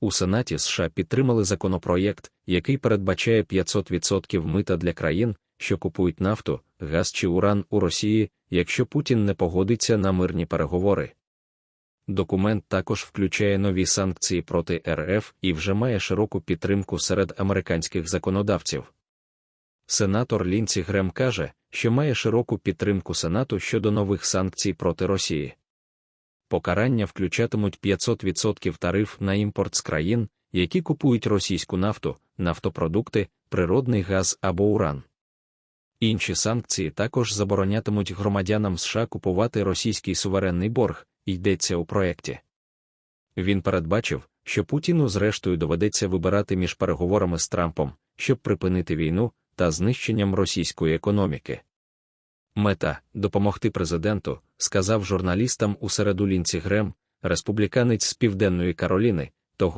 У Сенаті США підтримали законопроєкт, який передбачає 500% мита для країн, що купують нафту, газ чи уран у Росії, якщо Путін не погодиться на мирні переговори. Документ також включає нові санкції проти РФ і вже має широку підтримку серед американських законодавців. Сенатор Лінці Грем каже, що має широку підтримку Сенату щодо нових санкцій проти Росії. Покарання включатимуть 500% тариф на імпорт з країн, які купують російську нафту, нафтопродукти, природний газ або уран. Інші санкції також заборонятимуть громадянам США купувати російський суверенний борг, йдеться у проєкті. Він передбачив, що Путіну зрештою доведеться вибирати між переговорами з Трампом, щоб припинити війну та знищенням російської економіки. Мета допомогти президенту, сказав журналістам у середу Лінці Грем, республіканець з Південної Кароліни, того